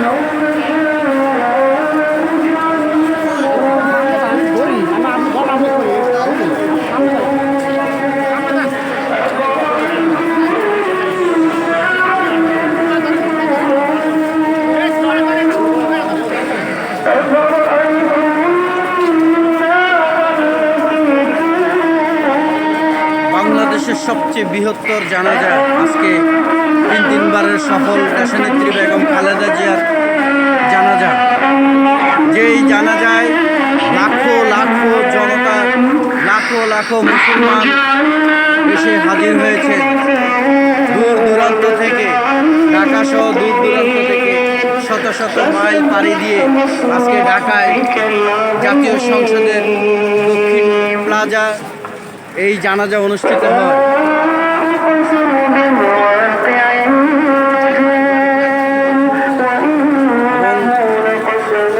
know? সবচেয়ে বৃহত্তর জানাজা আজকে তিন তিনবারের সফল দেশনেত্রী বেগম খালেদা জিয়ার জানাজা। যেই জানাজায় লাখো লাখো জনতা, লাখো লাখো মুসলমান এসে হাজির হয়েছে। দূর দূরান্ত থেকে ঢাকা সহ দূর দূরান্ত থেকে শত শত মাইল পাড়ি দিয়ে আজকে ঢাকায় জাতীয় সংসদের দক্ষিণ প্লাজা এই জানাজা অনুষ্ঠিত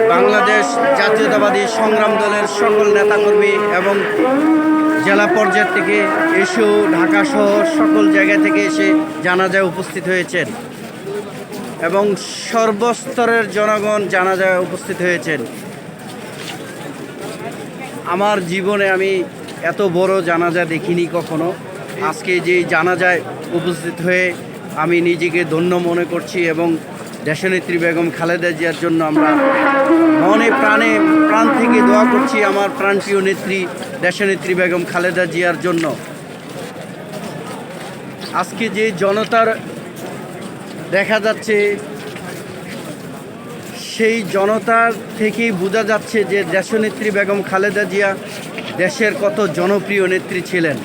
বাংলাদেশ জাতীয়তাবাদী সংগ্রাম দলের সকল নেতাকর্মী এবং জেলা পর্যায় থেকে এসেও ঢাকা শহর সকল জায়গা থেকে এসে জানাজায় উপস্থিত হয়েছেন এবং সর্বস্তরের জনগণ জানাজায় উপস্থিত হয়েছেন। আমার জীবনে আমি এত বড় জানাজা দেখিনি কখনো। আজকে যে জানাজায় উপস্থিত হয়ে আমি নিজেকে ধন্য মনে করছি এবং দেশনেত্রী বেগম খালেদা জিয়ার জন্য আমরা মনে প্রাণে প্রাণ থেকে দোয়া করছি আমার প্রাণপ্রিয় নেত্রী, দেশনেত্রী বেগম খালেদা জিয়ার জন্য। আজকে যে জনতার দেখা যাচ্ছে, সেই জনতার থেকেই বোঝা যাচ্ছে যে দেশনেত্রী বেগম খালেদা জিয়া দেশের কত জনপ্রিয় নেত্রী ছিলেন?